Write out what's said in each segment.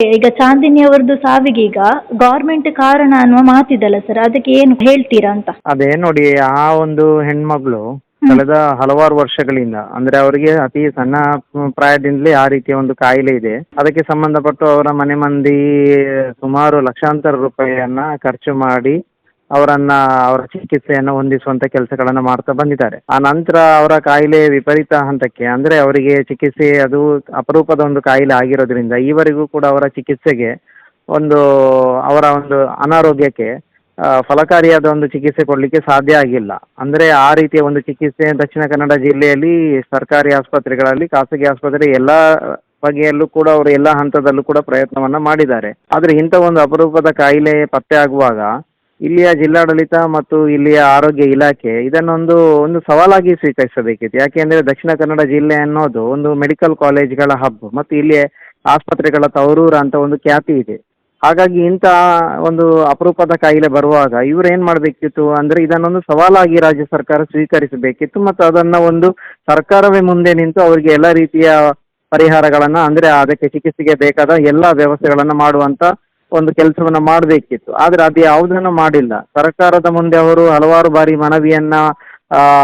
ಈಗ ಚಾಂದಿನಿ ಅವರದ್ದು ಸಾವಿಗೆ ಈಗ ಗೌರ್ಮೆಂಟ್ ಕಾರಣ ಅನ್ನುವ ಮಾತಿದಲ್ಲ ಸರ್ ಅದಕ್ಕೆ ಏನು ಹೇಳ್ತೀರಾ ಅಂತ? ಅದೇ ನೋಡಿ ಆ ಒಂದು ಹೆಣ್ಮಗಳು ಕಳೆದ ಹಲವಾರು ವರ್ಷಗಳಿಂದ ಅಂದ್ರೆ ಅವರಿಗೆ ಅತಿ ಸಣ್ಣ ಪ್ರಾಯದಿಂದಲೇ ಆ ರೀತಿಯ ಒಂದು ಕಾಯಿಲೆ ಇದೆ. ಅದಕ್ಕೆ ಸಂಬಂಧಪಟ್ಟು ಅವರ ಮನೆ ಮಂದಿ ಸುಮಾರು ಲಕ್ಷಾಂತರ ರೂಪಾಯಿಯನ್ನ ಖರ್ಚು ಮಾಡಿ ಅವರನ್ನ, ಅವರ ಚಿಕಿತ್ಸೆಯನ್ನು ಹೊಂದಿಸುವಂತ ಕೆಲಸಗಳನ್ನು ಮಾಡ್ತಾ ಬಂದಿದ್ದಾರೆ. ಆ ನಂತರ ಅವರ ಕಾಯಿಲೆ ವಿಪರೀತ ಹಂತಕ್ಕೆ, ಅಂದ್ರೆ ಅವರಿಗೆ ಚಿಕಿತ್ಸೆ ಅದು ಅಪರೂಪದ ಒಂದು ಕಾಯಿಲೆ ಆಗಿರೋದ್ರಿಂದ ಈವರೆಗೂ ಕೂಡ ಅವರ ಚಿಕಿತ್ಸೆಗೆ ಒಂದು, ಅವರ ಒಂದು ಅನಾರೋಗ್ಯಕ್ಕೆ ಫಲಕಾರಿಯಾದ ಒಂದು ಚಿಕಿತ್ಸೆ ಕೊಡಲಿಕ್ಕೆ ಸಾಧ್ಯ ಆಗಿಲ್ಲ. ಅಂದರೆ ಆ ರೀತಿಯ ಒಂದು ಚಿಕಿತ್ಸೆ ದಕ್ಷಿಣ ಕನ್ನಡ ಜಿಲ್ಲೆಯಲ್ಲಿ ಸರ್ಕಾರಿ ಆಸ್ಪತ್ರೆಗಳಲ್ಲಿ, ಖಾಸಗಿ ಆಸ್ಪತ್ರೆ ಎಲ್ಲ ಬಗೆಯಲ್ಲೂ ಕೂಡ ಅವರು ಎಲ್ಲ ಹಂತದಲ್ಲೂ ಕೂಡ ಪ್ರಯತ್ನವನ್ನ ಮಾಡಿದ್ದಾರೆ. ಆದರೆ ಇಂಥ ಒಂದು ಅಪರೂಪದ ಕಾಯಿಲೆ ಪತ್ತೆ ಆಗುವಾಗ ಇಲ್ಲಿಯ ಜಿಲ್ಲಾಡಳಿತ ಮತ್ತು ಇಲ್ಲಿಯ ಆರೋಗ್ಯ ಇಲಾಖೆ ಇದನ್ನೊಂದು, ಒಂದು ಸವಾಲಾಗಿ ಸ್ವೀಕರಿಸಬೇಕಿತ್ತು. ಯಾಕೆಂದರೆ ದಕ್ಷಿಣ ಕನ್ನಡ ಜಿಲ್ಲೆ ಅನ್ನೋದು ಒಂದು ಮೆಡಿಕಲ್ ಕಾಲೇಜ್ಗಳ ಹಬ್ ಮತ್ತು ಇಲ್ಲಿ ಆಸ್ಪತ್ರೆಗಳ ತವರೂರು ಅಂತ ಒಂದು ಖ್ಯಾತಿ ಇದೆ. ಹಾಗಾಗಿ ಇಂಥ ಒಂದು ಅಪರೂಪದ ಕಾಯಿಲೆ ಬರುವಾಗ ಇವ್ರು ಏನು ಮಾಡಬೇಕಿತ್ತು ಅಂದರೆ ಇದನ್ನೊಂದು ಸವಾಲಾಗಿ ರಾಜ್ಯ ಸರ್ಕಾರ ಸ್ವೀಕರಿಸಬೇಕಿತ್ತು ಮತ್ತು ಅದನ್ನು ಒಂದು ಸರ್ಕಾರವೇ ಮುಂದೆ ನಿಂತು ಅವರಿಗೆ ಎಲ್ಲ ರೀತಿಯ ಪರಿಹಾರಗಳನ್ನು, ಅಂದರೆ ಅದಕ್ಕೆ ಚಿಕಿತ್ಸೆಗೆ ಬೇಕಾದ ಎಲ್ಲ ವ್ಯವಸ್ಥೆಗಳನ್ನು ಮಾಡುವಂಥ ಒಂದು ಕೆಲಸವನ್ನ ಮಾಡಬೇಕಿತ್ತು. ಆದರೆ ಅದು ಯಾವುದನ್ನು ಮಾಡಿಲ್ಲ. ಸರ್ಕಾರದ ಮುಂದೆ ಅವರು ಹಲವಾರು ಬಾರಿ ಮನವಿಯನ್ನ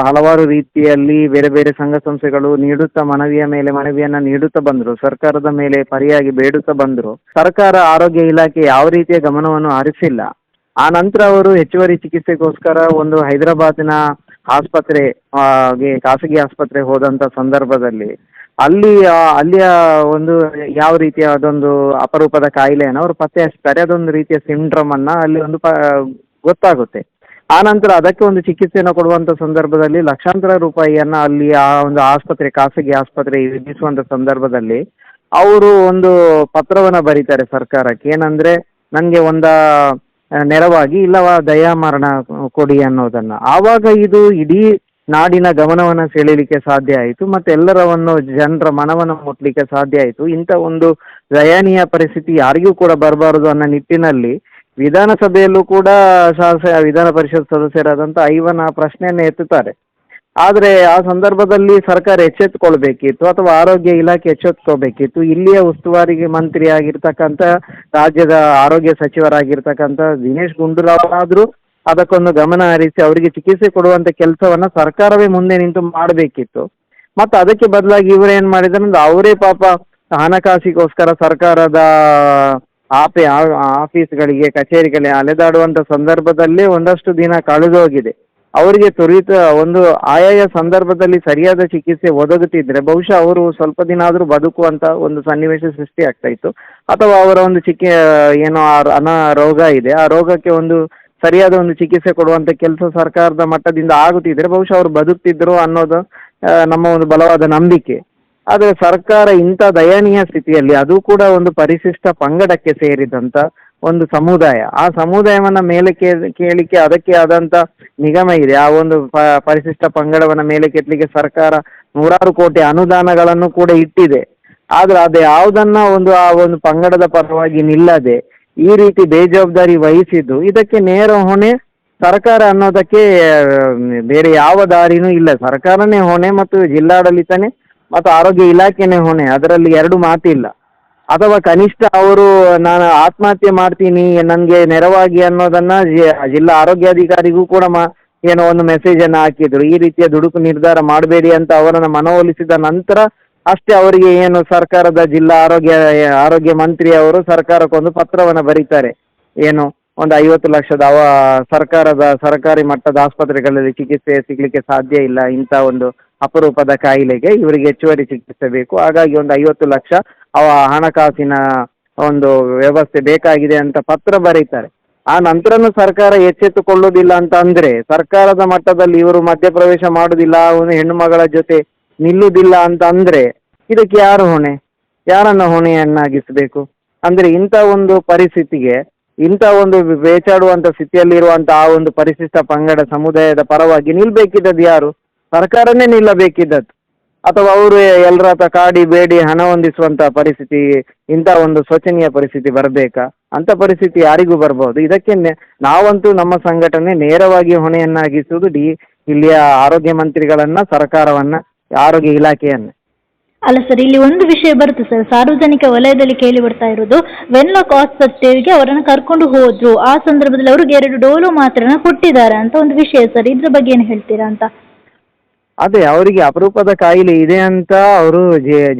ಹಲವಾರು ರೀತಿಯಲ್ಲಿ ಬೇರೆ ಬೇರೆ ಸಂಘ ಸಂಸ್ಥೆಗಳು ನೀಡುತ್ತಾ ಮನವಿಯ ಮೇಲೆ, ಮನವಿಯನ್ನ ನೀಡುತ್ತಾ ಬಂದರು. ಸರ್ಕಾರದ ಮೇಲೆ ಪರಿಯಾಗಿ ಬೇಡುತ್ತಾ ಬಂದರು. ಸರ್ಕಾರ ಆರೋಗ್ಯ ಇಲಾಖೆ ಯಾವ ರೀತಿಯ ಗಮನವನ್ನು ಹರಿಸಿಲ್ಲ. ಆ ನಂತರ ಅವರು ಹೆಚ್ಚುವರಿ ಚಿಕಿತ್ಸೆಗೋಸ್ಕರ ಒಂದು ಹೈದರಾಬಾದಿನ ಆಸ್ಪತ್ರೆ ಗೆ ಖಾಸಗಿ ಆಸ್ಪತ್ರೆ ಹೋದಂಥ ಸಂದರ್ಭದಲ್ಲಿ ಅಲ್ಲಿ ಅಲ್ಲಿಯ ಒಂದು ಯಾವ ರೀತಿಯ ಅದೊಂದು ಅಪರೂಪದ ಕಾಯಿಲೆಯನ್ನು ಅವರು ಪತ್ತೆ ಹಚ್ತಾರೆ. ಅದೊಂದು ರೀತಿಯ ಸಿಂಡ್ರಮ್ ಅನ್ನ ಅಲ್ಲಿ ಒಂದು ಪ, ಗೊತ್ತಾಗುತ್ತೆ. ಆ ನಂತರ ಅದಕ್ಕೆ ಒಂದು ಚಿಕಿತ್ಸೆಯನ್ನು ಕೊಡುವಂಥ ಸಂದರ್ಭದಲ್ಲಿ ಲಕ್ಷಾಂತರ ರೂಪಾಯಿಯನ್ನ ಅಲ್ಲಿ ಆ ಒಂದು ಆಸ್ಪತ್ರೆ, ಖಾಸಗಿ ಆಸ್ಪತ್ರೆ ವಿಧಿಸುವಂಥ ಸಂದರ್ಭದಲ್ಲಿ ಅವರು ಒಂದು ಪತ್ರವನ್ನು ಬರೀತಾರೆ ಸರ್ಕಾರಕ್ಕೆ. ಏನಂದ್ರೆ ನನಗೆ ಒಂದ, ನೆರವಾಗಿ ಇಲ್ಲವ, ದಯಾಮರಣ ಕೊಡಿ ಅನ್ನೋದನ್ನ. ಆವಾಗ ಇದು ಇಡೀ ನಾಡಿನ ಗಮನವನ್ನ ಸೆಳೀಲಿಕ್ಕೆ ಸಾಧ್ಯ ಆಯಿತು, ಮತ್ತೆ ಎಲ್ಲರವನ್ನು ಜನರ ಮನವನ್ನು ಮುಟ್ಲಿಕ್ಕೆ ಸಾಧ್ಯ ಆಯಿತು. ಇಂಥ ಒಂದು ದಯನೀಯ ಪರಿಸ್ಥಿತಿ ಯಾರಿಗೂ ಕೂಡ ಬರಬಾರದು ಅನ್ನೋ ನಿಟ್ಟಿನಲ್ಲಿ ವಿಧಾನಸಭೆಯಲ್ಲೂ ಕೂಡ ಶಾಸ, ವಿಧಾನ ಪರಿಷತ್ ಸದಸ್ಯರಾದಂಥ ಐವನ್ ಆ ಪ್ರಶ್ನೆಯನ್ನು ಎತ್ತುತ್ತಾರೆ. ಆದರೆ ಆ ಸಂದರ್ಭದಲ್ಲಿ ಸರ್ಕಾರ ಎಚ್ಚೆತ್ತುಕೊಳ್ಬೇಕಿತ್ತು ಅಥವಾ ಆರೋಗ್ಯ ಇಲಾಖೆ ಎಚ್ಚೆತ್ತುಕೋಬೇಕಿತ್ತು ಇಲ್ಲಿಯ ಉಸ್ತುವಾರಿಗೆ ಮಂತ್ರಿ ಆಗಿರ್ತಕ್ಕಂಥ ರಾಜ್ಯದ ಆರೋಗ್ಯ ಸಚಿವರಾಗಿರ್ತಕ್ಕಂಥ ದಿನೇಶ್ ಗುಂಡೂರಾವ್ ಆದರೂ ಅದಕ್ಕೊಂದು ಗಮನ ಹರಿಸಿ ಅವರಿಗೆ ಚಿಕಿತ್ಸೆ ಕೊಡುವಂಥ ಕೆಲಸವನ್ನ ಸರ್ಕಾರವೇ ಮುಂದೆ ನಿಂತು ಮಾಡಬೇಕಿತ್ತು. ಮತ್ತು ಅದಕ್ಕೆ ಬದಲಾಗಿ ಇವರು ಏನು ಮಾಡಿದ್ದಾರೆ ಅಂದ್ರೆ ಅವರೇ ಪಾಪ ಹಣಕಾಸಿಗೋಸ್ಕರ ಸರ್ಕಾರದ ಆಪೆ ಆಫೀಸ್ಗಳಿಗೆ, ಕಚೇರಿಗಳಿಗೆ ಅಲೆದಾಡುವಂಥ ಸಂದರ್ಭದಲ್ಲೇ ಒಂದಷ್ಟು ದಿನ ಕಳೆದೋಗಿದೆ. ಅವರಿಗೆ ತ್ವರಿತ ಒಂದು ಆಯಾಯ ಸಂದರ್ಭದಲ್ಲಿ ಸರಿಯಾದ ಚಿಕಿತ್ಸೆ ಒದಗುತ್ತಿದ್ರೆ ಬಹುಶಃ ಅವರು ಸ್ವಲ್ಪ ದಿನ ಆದರೂ ಬದುಕುವಂತ ಒಂದು ಸನ್ನಿವೇಶ ಸೃಷ್ಟಿ ಆಗ್ತಾ ಇತ್ತು. ಅಥವಾ ಅವರ ಒಂದು ಚಿಕಿ, ಏನೋ ಆ ಅನ ರೋಗ ಇದೆ. ಆ ರೋಗಕ್ಕೆ ಒಂದು ಸರಿಯಾದ ಒಂದು ಚಿಕಿತ್ಸೆ ಕೊಡುವಂತ ಕೆಲಸ ಸರ್ಕಾರದ ಮಟ್ಟದಿಂದ ಆಗುತ್ತಿದ್ರೆ ಬಹುಶಃ ಅವರು ಬದುಕ್ತಿದ್ರು ಅನ್ನೋದು ನಮ್ಮ ಒಂದು ಬಲವಾದ ನಂಬಿಕೆ. ಆದರೆ ಸರ್ಕಾರ ಇಂಥ ದಯನೀಯ ಸ್ಥಿತಿಯಲ್ಲಿ ಅದು ಕೂಡ ಒಂದು ಪರಿಶಿಷ್ಟ ಪಂಗಡಕ್ಕೆ ಸೇರಿದಂತ ಒಂದು ಸಮುದಾಯ. ಆ ಸಮುದಾಯವನ್ನ ಮೇಲೆ ಕೇಳಿಕೆ ಅದಕ್ಕೆ ಆದಂತ ನಿಗಮ ಇದೆ. ಆ ಒಂದು ಪರಿಶಿಷ್ಟ ಪಂಗಡವನ್ನ ಮೇಲೆ ಕೆತ್ತಲಿಕ್ಕೆ ಸರ್ಕಾರ ನೂರಾರು ಕೋಟಿ ಅನುದಾನಗಳನ್ನು ಕೂಡ ಇಟ್ಟಿದೆ. ಆದ್ರೆ ಅದು ಯಾವುದನ್ನ ಒಂದು, ಆ ಒಂದು ಪಂಗಡದ ಪರವಾಗಿ ನಿಲ್ಲದೆ ಈ ರೀತಿ ಬೇಜವಾಬ್ದಾರಿ ವಹಿಸಿದ್ದು. ಇದಕ್ಕೆ ನೇರ ಹೊಣೆ ಸರ್ಕಾರ ಅನ್ನೋದಕ್ಕೆ ಬೇರೆ ಯಾವ ದಾರಿನೂ ಇಲ್ಲ. ಸರ್ಕಾರನೇ ಹೊಣೆ ಮತ್ತು ಜಿಲ್ಲಾಡಳಿತನೇ ಮತ್ತು ಆರೋಗ್ಯ ಇಲಾಖೆನೇ ಹೊಣೆ. ಅದರಲ್ಲಿ ಎರಡು ಮಾತಿಲ್ಲ. ಅಥವಾ ಕನಿಷ್ಠ ಅವರು, ನಾನು ಆತ್ಮಹತ್ಯೆ ಮಾಡ್ತೀನಿ, ನನಗೆ ನೆರವಾಗಿ ಅನ್ನೋದನ್ನ ಜಿಲ್ಲಾ ಆರೋಗ್ಯಾಧಿಕಾರಿಗೂ ಕೂಡ ಮಾ, ಏನೋ ಒಂದು ಮೆಸೇಜ್ ಅನ್ನು ಹಾಕಿದ್ರು. ಈ ರೀತಿಯ ದುಡುಕು ನಿರ್ಧಾರ ಮಾಡಬೇಡಿ ಅಂತ ಅವರನ್ನು ಮನವೊಲಿಸಿದ ನಂತರ ಅಷ್ಟೇ ಅವರಿಗೆ ಏನು ಸರ್ಕಾರದ ಜಿಲ್ಲಾ ಆರೋಗ್ಯ ಆರೋಗ್ಯ ಮಂತ್ರಿ ಅವರು ಸರ್ಕಾರಕ್ಕೊಂದು ಪತ್ರವನ್ನು ಬರೀತಾರೆ. ಏನು ಒಂದು ಐವತ್ತು ಲಕ್ಷದ ಅವ ಸರ್ಕಾರದ, ಸರ್ಕಾರಿ ಮಟ್ಟದ ಆಸ್ಪತ್ರೆಗಳಲ್ಲಿ ಚಿಕಿತ್ಸೆ ಸಿಗ್ಲಿಕ್ಕೆ ಸಾಧ್ಯ ಇಲ್ಲ, ಇಂಥ ಒಂದು ಅಪರೂಪದ ಕಾಯಿಲೆಗೆ ಇವರಿಗೆ ಹೆಚ್ಚುವರಿ ಚಿಕಿತ್ಸೆ ಬೇಕು. ಹಾಗಾಗಿ ಒಂದು ಐವತ್ತು ಲಕ್ಷ ಅವ ಹಣಕಾಸಿನ ಒಂದು ವ್ಯವಸ್ಥೆ ಬೇಕಾಗಿದೆ ಅಂತ ಪತ್ರ ಬರೀತಾರೆ. ಆ ನಂತರನೂ ಸರ್ಕಾರ ಎಚ್ಚೆತ್ತುಕೊಳ್ಳುವುದಿಲ್ಲ ಅಂತ ಅಂದ್ರೆ ಸರ್ಕಾರದ ಮಟ್ಟದಲ್ಲಿ ಇವರು ಮಧ್ಯಪ್ರವೇಶ ಮಾಡುವುದಿಲ್ಲ ಒಂದು ಹೆಣ್ಣು ಮಗಳ ಜೊತೆ ನಿಲ್ಲುವುದಿಲ್ಲ ಅಂತ ಅಂದ್ರೆ ಇದಕ್ಕೆ ಯಾರು ಹೊಣೆ? ಯಾರನ್ನ ಹೊಣೆಯನ್ನಾಗಿಸಬೇಕು? ಅಂದ್ರೆ ಇಂಥ ಒಂದು ಪರಿಸ್ಥಿತಿಗೆ, ಇಂಥ ಒಂದು ಬೇಚಾಡುವಂತ ಸ್ಥಿತಿಯಲ್ಲಿರುವಂತ ಆ ಒಂದು ಪರಿಶಿಷ್ಟ ಪಂಗಡ ಸಮುದಾಯದ ಪರವಾಗಿ ನಿಲ್ಬೇಕಿದ್ದದ್ದು ಯಾರು? ಸರ್ಕಾರನೇ ನಿಲ್ಲಬೇಕಿದ್ದದ್ದು. ಅಥವಾ ಅವರು ಎಲ್ಲರ ಹತ್ರ ಕಾಡಿ ಬೇಡಿ ಹಣ ಹೊಂದಿಸುವಂತ ಪರಿಸ್ಥಿತಿ, ಇಂಥ ಒಂದು ಶೋಚನೀಯ ಪರಿಸ್ಥಿತಿ ಬರಬೇಕಾ? ಅಂತ ಪರಿಸ್ಥಿತಿ ಯಾರಿಗೂ ಬರ್ಬೋದು. ಇದಕ್ಕೆ ನಾವಂತೂ ನಮ್ಮ ಸಂಘಟನೆ ನೇರವಾಗಿ ಹೊಣೆಯನ್ನಾಗಿಸುವುದು ಡಿ, ಇಲ್ಲಿಯ ಆರೋಗ್ಯ ಮಂತ್ರಿಗಳನ್ನ, ಸರ್ಕಾರವನ್ನ ಆರೋಗ್ಯ ಇಲಾಖೆಯನ್ನು. ಅಲ್ಲ ಸರ್ ಇಲ್ಲಿ ಒಂದು ವಿಷಯ ಬರುತ್ತೆ ಸರ್. ಸಾರ್ವಜನಿಕ ವಲಯದಲ್ಲಿ ಕೇಳಿ ಬರ್ತಾ ಇರೋದು ವೆನ್ಲಾಕ್ ಆಸ್ಪತ್ರೆಗೆ ಅವರನ್ನು ಕರ್ಕೊಂಡು ಹೋದ್ರು ಆ ಸಂದರ್ಭದಲ್ಲಿ ಅವ್ರಿಗೆ ಎರಡು ಡೋಲು ಮಾತ್ರನ ಕೊಟ್ಟಿದ್ದಾರೆ ಅಂತ ಒಂದು ವಿಷಯ ಸರ್. ಇದ್ರ ಬಗ್ಗೆ ಏನು ಹೇಳ್ತೀರಾ ಅಂತ? ಅದೇ ಅವರಿಗೆ ಅಪರೂಪದ ಕಾಯಿಲೆ ಇದೆ ಅಂತ ಅವರು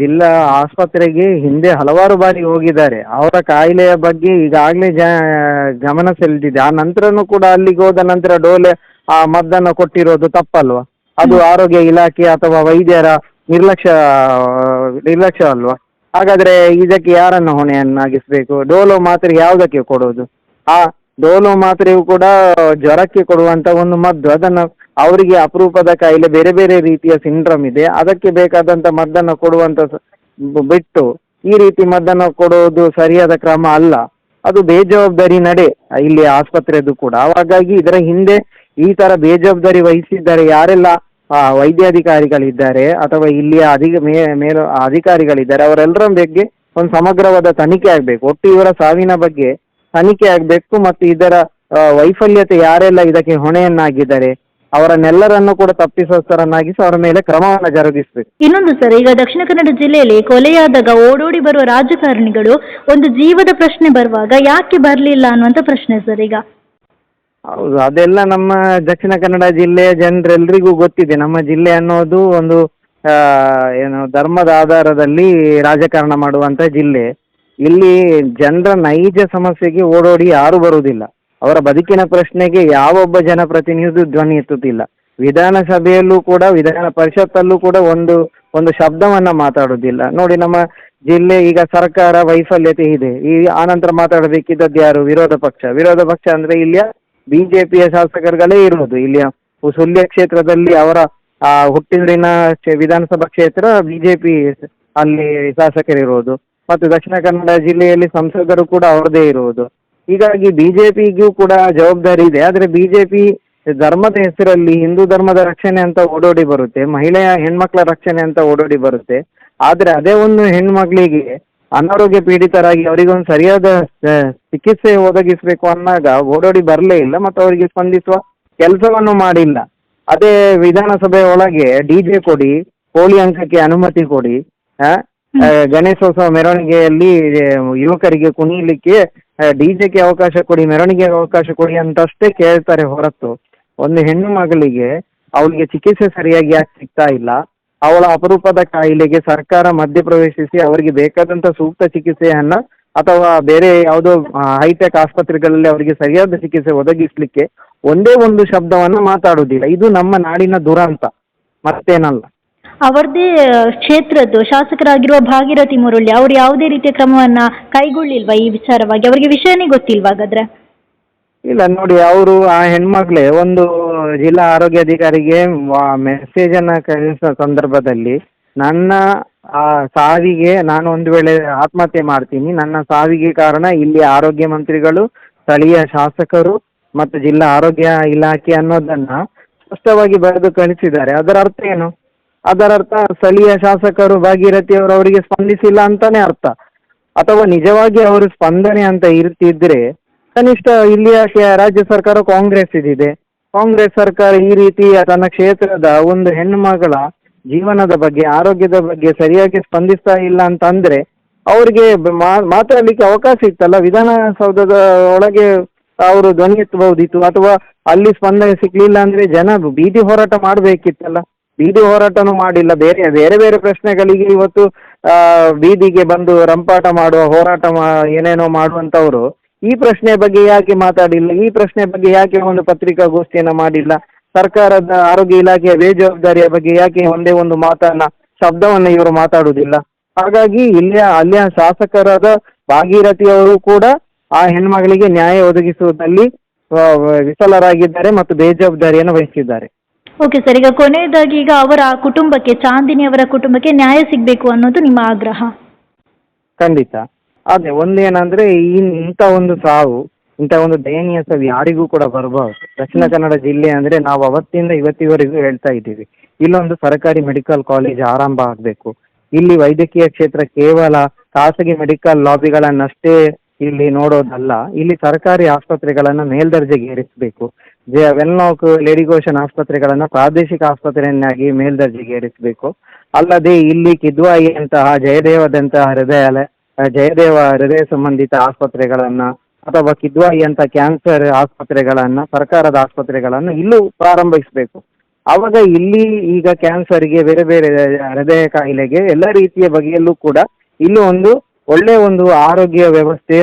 ಜಿಲ್ಲಾ ಆಸ್ಪತ್ರೆಗೆ ಹಿಂದೆ ಹಲವಾರು ಬಾರಿ ಹೋಗಿದ್ದಾರೆ. ಅವರ ಕಾಯಿಲೆಯ ಬಗ್ಗೆ ಈಗಾಗಲೇ ಜ ಗಮನ ಸೆಳೆದಿದೆ. ಆ ನಂತರನೂ ಕೂಡ ಅಲ್ಲಿಗೆ ಹೋದ ನಂತರ ಡೋಲೆ ಆ ಮದ್ದನ್ನು ಕೊಟ್ಟಿರೋದು ತಪ್ಪಲ್ವಾ? ಅದು ಆರೋಗ್ಯ ಇಲಾಖೆ ಅಥವಾ ವೈದ್ಯರ ನಿರ್ಲಕ್ಷ್ಯ ನಿರ್ಲಕ್ಷ್ಯ ಅಲ್ವಾ? ಹಾಗಾದ್ರೆ ಇದಕ್ಕೆ ಯಾರನ್ನು ಹೊಣೆಯನ್ನಾಗಿಸ್ಬೇಕು? ಡೋಲೋ ಮಾತ್ರೆ ಯಾವುದಕ್ಕೆ ಕೊಡೋದು? ಆ ಡೋಲೋ ಮಾತ್ರೆಯು ಕೂಡ ಜ್ವರಕ್ಕೆ ಕೊಡುವಂತ ಒಂದು ಮದ್ದು, ಅದನ್ನು ಅವರಿಗೆ ಅಪರೂಪದ ಕಾಯಿಲೆ, ಬೇರೆ ಬೇರೆ ರೀತಿಯ ಸಿಂಡ್ರಮ್ ಇದೆ, ಅದಕ್ಕೆ ಬೇಕಾದಂತ ಮದ್ದನ್ನು ಕೊಡುವಂತ ಬಿಟ್ಟು ಈ ರೀತಿ ಮದ್ದನ್ನು ಕೊಡೋದು ಸರಿಯಾದ ಕ್ರಮ ಅಲ್ಲ. ಅದು ಬೇಜವಾಬ್ದಾರಿ ನಡೆ, ಇಲ್ಲಿ ಆಸ್ಪತ್ರೆದು ಕೂಡ. ಹಾಗಾಗಿ ಇದರ ಹಿಂದೆ ಈ ತರ ಬೇಜವಾಬ್ದಾರಿ ವಹಿಸಿದ್ದಾರೆ ಯಾರೆಲ್ಲ ವೈದ್ಯಾಧಿಕಾರಿಗಳಿದ್ದಾರೆ ಅಥವಾ ಇಲ್ಲಿಯ ಅಧಿಕ ಮೇಲು, ಅಧಿಕಾರಿಗಳಿದ್ದಾರೆ, ಅವರೆಲ್ಲರ ಬಗ್ಗೆ ಒಂದು ಸಮಗ್ರವಾದ ತನಿಖೆ ಆಗ್ಬೇಕು. ಒಟ್ಟು ಇವರ ಸಾವಿನ ಬಗ್ಗೆ ತನಿಖೆ ಆಗಬೇಕು ಮತ್ತು ಇದರ ವೈಫಲ್ಯತೆ ಯಾರೆಲ್ಲ ಇದಕ್ಕೆ ಹೊಣೆಯನ್ನಾಗಿದ್ದಾರೆ, ಅವರನ್ನೆಲ್ಲರನ್ನು ಕೂಡ ತಪ್ಪಿಸೋಸ್ತರನ್ನಾಗಿಸಿ ಅವರ ಮೇಲೆ ಕ್ರಮವನ್ನು ಜರುಗಿಸಬೇಕು. ಇನ್ನೊಂದು ಸರ್, ಈಗ ದಕ್ಷಿಣ ಕನ್ನಡ ಜಿಲ್ಲೆಯಲ್ಲಿ ಕೊಲೆಯಾದಾಗ ಓಡೋಡಿ ಬರುವ ರಾಜಕಾರಣಿಗಳು ಒಂದು ಜೀವದ ಪ್ರಶ್ನೆ ಬರುವಾಗ ಯಾಕೆ ಬರಲಿಲ್ಲ ಅನ್ನುವಂಥ ಪ್ರಶ್ನೆ ಸರ್ ಈಗ. ಹೌದು, ಅದೆಲ್ಲ ನಮ್ಮ ದಕ್ಷಿಣ ಕನ್ನಡ ಜಿಲ್ಲೆಯ ಜನರೆಲ್ಲರಿಗೂ ಗೊತ್ತಿದೆ. ನಮ್ಮ ಜಿಲ್ಲೆ ಅನ್ನೋದು ಒಂದು ಏನು ಧರ್ಮದ ಆಧಾರದಲ್ಲಿ ರಾಜಕಾರಣ ಮಾಡುವಂತ ಜಿಲ್ಲೆ. ಇಲ್ಲಿ ಜನರ ನೈಜ ಸಮಸ್ಯೆಗೆ ಓಡೋಡಿ ಯಾರು ಬರುವುದಿಲ್ಲ. ಅವರ ಬದುಕಿನ ಪ್ರಶ್ನೆಗೆ ಯಾವೊಬ್ಬ ಜನಪ್ರತಿನಿಧಿಯೂ ಧ್ವನಿ ಎತ್ತುತ್ತಿಲ್ಲ. ವಿಧಾನಸಭೆಯಲ್ಲೂ ಕೂಡ, ವಿಧಾನ ಪರಿಷತ್ತಲ್ಲೂ ಕೂಡ ಒಂದು ಒಂದು ಶಬ್ದವನ್ನ ಮಾತಾಡುವುದಿಲ್ಲ. ನೋಡಿ, ನಮ್ಮ ಜಿಲ್ಲೆ ಈಗ ಸರ್ಕಾರ ವೈಫಲ್ಯತೆ ಇದೆ. ಈ, ಆನಂತರ ಮಾತಾಡಬೇಕಿದ್ದದ್ದು ಯಾರು? ವಿರೋಧ ಪಕ್ಷ. ವಿರೋಧ ಪಕ್ಷ ಅಂದ್ರೆ ಇಲ್ಲಿಯ ಬಿಜೆಪಿಯ ಶಾಸಕರುಗಳೇ ಇರುವುದು ಇಲ್ಲಿಯ ಸುಳ್ಯ ಕ್ಷೇತ್ರದಲ್ಲಿ ಅವರ ಆ, ಹುಟ್ಟಿದ್ರಿನ ವಿಧಾನಸಭಾ ಕ್ಷೇತ್ರ ಬಿಜೆಪಿ ಅಲ್ಲಿ ಶಾಸಕರಿರುವುದು. ಮತ್ತು ದಕ್ಷಿಣ ಕನ್ನಡ ಜಿಲ್ಲೆಯಲ್ಲಿ ಸಂಸದರು ಕೂಡ ಅವರದೇ ಇರುವುದು. ಹೀಗಾಗಿ ಬಿಜೆಪಿಗೂ ಕೂಡ ಜವಾಬ್ದಾರಿ ಇದೆ. ಆದರೆ ಬಿಜೆಪಿ ಧರ್ಮದ ಹೆಸರಲ್ಲಿ ಹಿಂದೂ ಧರ್ಮದ ರಕ್ಷಣೆ ಅಂತ ಓಡೋಡಿ ಬರುತ್ತೆ. ಮಹಿಳೆಯ ಹೆಣ್ಮಕ್ಳ ರಕ್ಷಣೆ ಅಂತ ಓಡೋಡಿ ಬರುತ್ತೆ. ಆದರೆ ಅದೇ ಒಂದು ಹೆಣ್ಮಕ್ಳಿಗೆ ಅನಾರೋಗ್ಯ ಪೀಡಿತರಾಗಿ ಅವರಿಗೊಂದು ಸರಿಯಾದ ಚಿಕಿತ್ಸೆ ಒದಗಿಸಬೇಕು ಅನ್ನಾಗ ಓಡೋಡಿ ಬರಲೇ ಇಲ್ಲ, ಮತ್ತು ಅವರಿಗೆ ಸ್ಪಂದಿಸುವ ಕೆಲಸವನ್ನು ಮಾಡಿಲ್ಲ. ಅದೇ ವಿಧಾನಸಭೆ ಒಳಗೆ ಡಿ ಜೆ ಕೊಡಿ, ಕೋಳಿ ಅಂಕಕ್ಕೆ ಅನುಮತಿ ಕೊಡಿ ಗಣೇಶೋತ್ಸವ ಮೆರವಣಿಗೆಯಲ್ಲಿ ಯುವಕರಿಗೆ ಕುಣಿಲಿಕ್ಕೆ ಡಿ ಜೆಗೆ ಅವಕಾಶ ಕೊಡಿ ಮೆರವಣಿಗೆ ಅವಕಾಶ ಕೊಡಿ ಅಂತಷ್ಟೇ ಕೇಳ್ತಾರೆ ಹೊರತು. ಒಂದು ಹೆಣ್ಣು ಮಗಳಿಗೆ ಅವಳಿಗೆ ಚಿಕಿತ್ಸೆ ಸರಿಯಾಗಿ ಯಾಕೆ ಸಿಗ್ತಾ ಇಲ್ಲ ಅವಳ ಅಪರೂಪದ ಕಾಯಿಲೆಗೆ ಸರ್ಕಾರ ಮಧ್ಯಪ್ರವೇಶಿಸಿ ಅವರಿಗೆ ಬೇಕಾದಂತ ಸೂಕ್ತ ಚಿಕಿತ್ಸೆಯನ್ನ ಅಥವಾ ಬೇರೆ ಯಾವುದೋ ಹೈಟೆಕ್ ಆಸ್ಪತ್ರೆಗಳಲ್ಲಿ ಅವರಿಗೆ ಸರಿಯಾದ ಚಿಕಿತ್ಸೆ ಒದಗಿಸ್ಲಿಕ್ಕೆ ಒಂದೇ ಒಂದು ಶಬ್ದವನ್ನು ಮಾತಾಡುವುದಿಲ್ಲ. ಇದು ನಮ್ಮ ನಾಡಿನ ದುರಂತ. ಮತ್ತೇನಲ್ಲ. ಅವರದೇ ಕ್ಷೇತ್ರದ್ದು ಶಾಸಕರಾಗಿರುವ ಭಾಗೀರಥಿ ಮುರಳಿ ಅವರು ಯಾವುದೇ ರೀತಿಯ ಕ್ರಮವನ್ನ ಕೈಗೊಳ್ಳಿಲ್ವಾ ಈ ವಿಚಾರವಾಗಿ? ಅವರಿಗೆ ವಿಷಯನೇ ಗೊತ್ತಿಲ್ವಾ ಹಾಗಾದ್ರೆ? ಇಲ್ಲ ನೋಡಿ ಅವರು ಆ ಹೆಣ್ಮಕ್ಳೇ ಒಂದು ಜಿಲ್ಲಾ ಆರೋಗ್ಯಾಧಿಕಾರಿಗೆ ಮೆಸೇಜ್ ಅನ್ನ ಕಳಿಸುವ ಸಂದರ್ಭದಲ್ಲಿ ನನ್ನ ಸಾವಿಗೆ ನಾನು ಒಂದು ವೇಳೆ ಆತ್ಮಹತ್ಯೆ ಮಾಡ್ತೀನಿ, ನನ್ನ ಸಾವಿಗೆ ಕಾರಣ ಇಲ್ಲಿ ಆರೋಗ್ಯ ಮಂತ್ರಿಗಳು, ಸ್ಥಳೀಯ ಶಾಸಕರು ಮತ್ತು ಜಿಲ್ಲಾ ಆರೋಗ್ಯ ಇಲಾಖೆ ಅನ್ನೋದನ್ನ ಸ್ಪಷ್ಟವಾಗಿ ಬರೆದು ಕಳಿಸಿದ್ದಾರೆ. ಅದರ ಅರ್ಥ ಏನು? ಅದರ ಅರ್ಥ ಸ್ಥಳೀಯ ಶಾಸಕರು ಭಾಗೀರಥಿ ಅವರು ಅವರಿಗೆ ಸ್ಪಂದಿಸಿಲ್ಲ ಅಂತಾನೆ ಅರ್ಥ. ಅಥವಾ ನಿಜವಾಗಿ ಅವರು ಸ್ಪಂದನೆ ಅಂತ ಇರ್ತಿದ್ರೆ, ಕನಿಷ್ಠ ಇಲ್ಲಿಯ ರಾಜ್ಯ ಸರ್ಕಾರ ಕಾಂಗ್ರೆಸ್ ಇದಿದೆ. ಕಾಂಗ್ರೆಸ್ ಸರ್ಕಾರ ಈ ರೀತಿ ತನ್ನ ಕ್ಷೇತ್ರದ ಒಂದು ಹೆಣ್ಣು ಮಗಳ ಜೀವನದ ಬಗ್ಗೆ, ಆರೋಗ್ಯದ ಬಗ್ಗೆ ಸರಿಯಾಗಿ ಸ್ಪಂದಿಸ್ತಾ ಇಲ್ಲ ಅಂತಂದ್ರೆ ಅವ್ರಿಗೆ ಮಾತಾಡ್ಲಿಕ್ಕೆ ಅವಕಾಶ ಇತ್ತಲ್ಲ? ವಿಧಾನಸೌಧದ ಒಳಗೆ ಅವರು ಧ್ವನಿ ಎತ್ತಬಹುದಿತ್ತು ಅಥವಾ ಅಲ್ಲಿ ಸ್ಪಂದನೆ ಸಿಗ್ಲಿಲ್ಲ ಅಂದ್ರೆ ಜನ ಬೀದಿ ಹೋರಾಟ ಮಾಡಬೇಕಿತ್ತಲ್ಲ? ಬೀದಿ ಹೋರಾಟನೂ ಮಾಡಿಲ್ಲ. ಬೇರೆ ಬೇರೆ ಬೇರೆ ಪ್ರಶ್ನೆಗಳಿಗೆ ಇವತ್ತು ಬೀದಿಗೆ ಬಂದು ರಂಪಾಟ ಮಾಡುವ, ಹೋರಾಟ ಮಾ- ಏನೇನೋ ಮಾಡುವಂತವರು ಈ ಪ್ರಶ್ನೆ ಬಗ್ಗೆ ಯಾಕೆ ಮಾತಾಡಿಲ್ಲ? ಈ ಪ್ರಶ್ನೆ ಬಗ್ಗೆ ಯಾಕೆ ಒಂದು ಪತ್ರಿಕಾಗೋಷ್ಠಿಯನ್ನ ಮಾಡಿಲ್ಲ? ಸರ್ಕಾರದ ಆರೋಗ್ಯ ಇಲಾಖೆಯ ಬೇಜವಾಬ್ದಾರಿಯ ಬಗ್ಗೆ ಯಾಕೆ ಒಂದೇ ಒಂದು ಮಾತನ್ನ ಶಬ್ದವನ್ನು ಇವರು ಮಾತಾಡುವುದಿಲ್ಲ ಹಾಗಾಗಿ ಇಲ್ಲಿಯ ಅಲ್ಲಿಯ ಶಾಸಕರಾದ ಭಾಗೀರಥಿ ಅವರು ಕೂಡ ಆ ಹೆಣ್ಮಗಳಿಗೆ ನ್ಯಾಯ ಒದಗಿಸುವುದಲ್ಲಿ ಆ, ವಿಫಲರಾಗಿದ್ದಾರೆ ಮತ್ತು ಬೇಜವಾಬ್ದಾರಿಯನ್ನು ವಹಿಸಿದ್ದಾರೆ. ಓಕೆ ಸರ್ ಈಗ ಕೊನೆಯದಾಗಿ ಈಗ ಅವರ ಕುಟುಂಬಕ್ಕೆ ಚಾಂದಿನಿ ಅವರ ಕುಟುಂಬಕ್ಕೆ ನ್ಯಾಯ ಸಿಗಬೇಕು ಅನ್ನೋದು ನಿಮ್ಮ ಆಗ್ರಹ? ಖಂಡಿತ. ಅದೇ ಒಂದೇನಂದ್ರೆ ಈ ಇಂಥ ಒಂದು ಸಾವು ಇಂಥ ಒಂದು ದಯನೀಯ ಸಾವು ಯಾರಿಗೂ ಕೂಡ ಬರಬಾರ್ದು. ದಕ್ಷಿಣ ಕನ್ನಡ ಜಿಲ್ಲೆ ಅಂದ್ರೆ ನಾವು ಅವತ್ತಿಂದ ಇವತ್ತಿವರೆಗೂ ಹೇಳ್ತಾ ಇದ್ದೀವಿ. ಇಲ್ಲೊಂದು ಸರ್ಕಾರಿ ಮೆಡಿಕಲ್ ಕಾಲೇಜ್ ಆರಂಭ ಆಗಬೇಕು. ಇಲ್ಲಿ ವೈದ್ಯಕೀಯ ಕ್ಷೇತ್ರ ಕೇವಲ ಖಾಸಗಿ ಮೆಡಿಕಲ್ ಲಾಬಿಗಳನ್ನಷ್ಟೇ ಇಲ್ಲಿ ನೋಡೋದಲ್ಲ ಇಲ್ಲಿ ಸರ್ಕಾರಿ ಆಸ್ಪತ್ರೆಗಳನ್ನು ಮೇಲ್ದರ್ಜೆಗೆ ಏರಿಸಬೇಕು. ವೆನ್ಲಾಕ್ ಲೇಡಿಗೋಷನ್ ಆಸ್ಪತ್ರೆಗಳನ್ನ ಆಸ್ಪತ್ರೆಗಳನ್ನು ಪ್ರಾದೇಶಿಕ ಆಸ್ಪತ್ರೆಯನ್ನಾಗಿ ಮೇಲ್ದರ್ಜೆಗೆ ಏರಿಸಬೇಕು. ಅಲ್ಲದೆ ಇಲ್ಲಿ ಕಿದ್ವಾಯಿಯಂತಹ ಜಯದೇವದಂತಹ ಹೃದಯಾಲಯ ಜಯದೇವ ಹೃದಯ ಸಂಬಂಧಿತ ಆಸ್ಪತ್ರೆಗಳನ್ನ ಅಥವಾ ಕಿದ್ವಾಯಿ ಅಂತ ಕ್ಯಾನ್ಸರ್ ಆಸ್ಪತ್ರೆಗಳನ್ನ, ಸರ್ಕಾರದ ಆಸ್ಪತ್ರೆಗಳನ್ನು ಇಲ್ಲೂ ಪ್ರಾರಂಭಿಸಬೇಕು. ಆವಾಗ ಇಲ್ಲಿ ಈಗ ಕ್ಯಾನ್ಸರ್ಗೆ ಬೇರೆ ಬೇರೆ ಹೃದಯ ಕಾಯಿಲೆಗೆ ಎಲ್ಲ ರೀತಿಯ ಬಗೆಯಲ್ಲೂ ಕೂಡ ಇಲ್ಲೂ ಒಂದು ಒಳ್ಳೆಯ ಒಂದು ಆರೋಗ್ಯ ವ್ಯವಸ್ಥೆ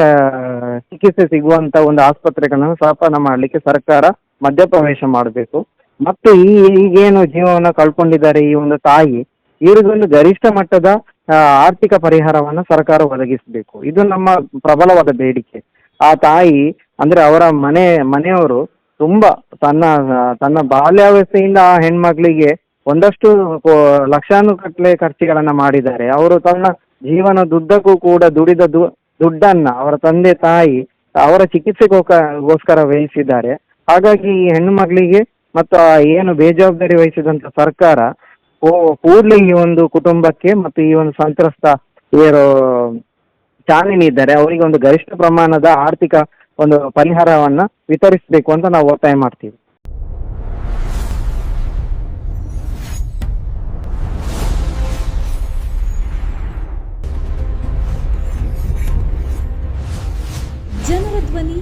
ಚಿಕಿತ್ಸೆ ಸಿಗುವಂತ ಒಂದು ಆಸ್ಪತ್ರೆಗಳನ್ನು ಸ್ಥಾಪನೆ ಮಾಡಲಿಕ್ಕೆ ಸರ್ಕಾರ ಮಧ್ಯಪ್ರವೇಶ ಮಾಡಬೇಕು. ಮತ್ತು ಈ ಈಗೇನು ಜೀವವನ್ನು ಕಳ್ಕೊಂಡಿದ್ದಾರೆ ಈ ಒಂದು ತಾಯಿ, ಇವರಿಗೊಂದು ಗರಿಷ್ಠ ಮಟ್ಟದ ಆರ್ಥಿಕ ಪರಿಹಾರವನ್ನು ಸರ್ಕಾರ ಒದಗಿಸಬೇಕು. ಇದು ನಮ್ಮ ಪ್ರಬಲವಾದ ಬೇಡಿಕೆ. ಆ ತಾಯಿ, ಅಂದ್ರೆ ಅವರ ಮನೆ, ಮನೆಯವರು ತುಂಬಾ ತನ್ನ ತನ್ನ ಬಾಲ್ಯಾವಸ್ಥೆಯಿಂದ ಆ ಹೆಣ್ಮಗಳಿಗೆ ಒಂದಷ್ಟು ಲಕ್ಷಾನುಗಟ್ಟಲೆ ಖರ್ಚುಗಳನ್ನ ಮಾಡಿದ್ದಾರೆ. ಅವರು ತನ್ನ ಜೀವನದುದ್ದಕ್ಕೂ ಕೂಡ ದುಡಿದ ದು, ದುಡ್ಡನ್ನ ಅವರ ತಂದೆ, ತಾಯಿ ಅವರ ಚಿಕಿತ್ಸೆಗೋಸ್ಕರ ವಹಿಸಿದ್ದಾರೆ ಹಾಗಾಗಿ ಈ ಹೆಣ್ಣು ಮಗಳಿಗೆ ಮತ್ತು ಏನು ಬೇಜವಾಬ್ದಾರಿ ವಹಿಸಿದಂತ ಸರ್ಕಾರ ಕೂಡ್ಲೇ ಈ ಒಂದು ಕುಟುಂಬಕ್ಕೆ ಮತ್ತು ಈ ಒಂದು ಸಂತ್ರಸ್ತ ಇವರು ಚಾಲನೆ ಇದ್ದಾರೆ. ಅವರಿಗೆ ಒಂದು ಗರಿಷ್ಠ ಪ್ರಮಾಣದ ಆರ್ಥಿಕ ಒಂದು ಪರಿಹಾರವನ್ನು ವಿತರಿಸಬೇಕು ಅಂತ ನಾವು ಒತ್ತಾಯ ಮಾಡ್ತೀವಿ. ಜನರ ಧ್ವನಿ,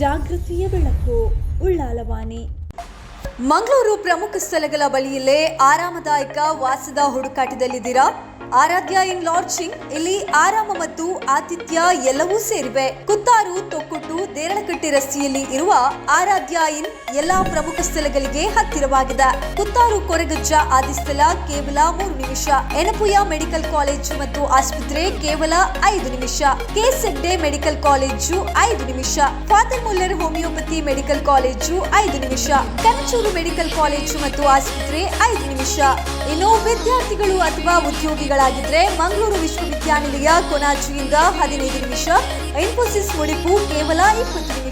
ಜಾಗೃತಿಯ ಬೆಳಕು, ಉಳ್ಳಾಲವಾಣಿ. ಮಂಗಳೂರು ಪ್ರಮುಖ ಸ್ಥಳಗಳ ಬಳಿಯಲ್ಲೇ ಆರಾಮದಾಯಕ ವಾಸದ ಹುಡುಕಾಟದಲ್ಲಿದ್ದೀರಾ? ಆರಾಧ್ಯ ಇನ್ ಲಾಡ್ಜಿಂಗ್, ಇಲ್ಲಿ ಆರಾಮ ಮತ್ತು ಆತಿಥ್ಯ ಎಲ್ಲವೂ ಸೇರಿವೆ. ಕುತ್ತಾರು, ತೊಕ್ಕೊಟ್ಟು ದೇರಳಕಟ್ಟೆ ರಸ್ತೆಯಲ್ಲಿ ಇರುವ ಆರಾಧ್ಯ ಇನ್ ಎಲ್ಲಾ ಪ್ರಮುಖ ಸ್ಥಳಗಳಿಗೆ ಹತ್ತಿರವಾಗಿದೆ. ಕುತ್ತಾರು ಕೊರಗಜ್ಜ ಆದಿಸ್ಥಳ ಕೇವಲ ಮೂರು ನಿಮಿಷ. ಎನಪುಯ ಮೆಡಿಕಲ್ ಕಾಲೇಜು ಮತ್ತು ಆಸ್ಪತ್ರೆ ಕೇವಲ ಐದು ನಿಮಿಷ. ಕೆಸೆಡ್ಡೆ ಮೆಡಿಕಲ್ ಕಾಲೇಜು ಐದು ನಿಮಿಷ. Father Muller homeopathy medical college ಐದು ನಿಮಿಷ. ಕನಚೂರು ಮೆಡಿಕಲ್ ಕಾಲೇಜು ಮತ್ತು ಆಸ್ಪತ್ರೆ ಐದು ನಿಮಿಷ. ಇನ್ನು ವಿದ್ಯಾರ್ಥಿಗಳು ಅಥವಾ ಉದ್ಯೋಗಿಗಳಾಗಿದ್ರೆ ಮಂಗಳೂರು ವಿಶ್ವವಿದ್ಯಾನಿಲಯ ಕೊನಾಜಿಯಿಂದ ಹದಿನೈದು ನಿಮಿಷ. ಇನ್ಫೋಸಿಸ್ ಮುಡಿಪು ಕೇವಲ ಇಪ್ಪತ್ತು ನಿಮಿಷ.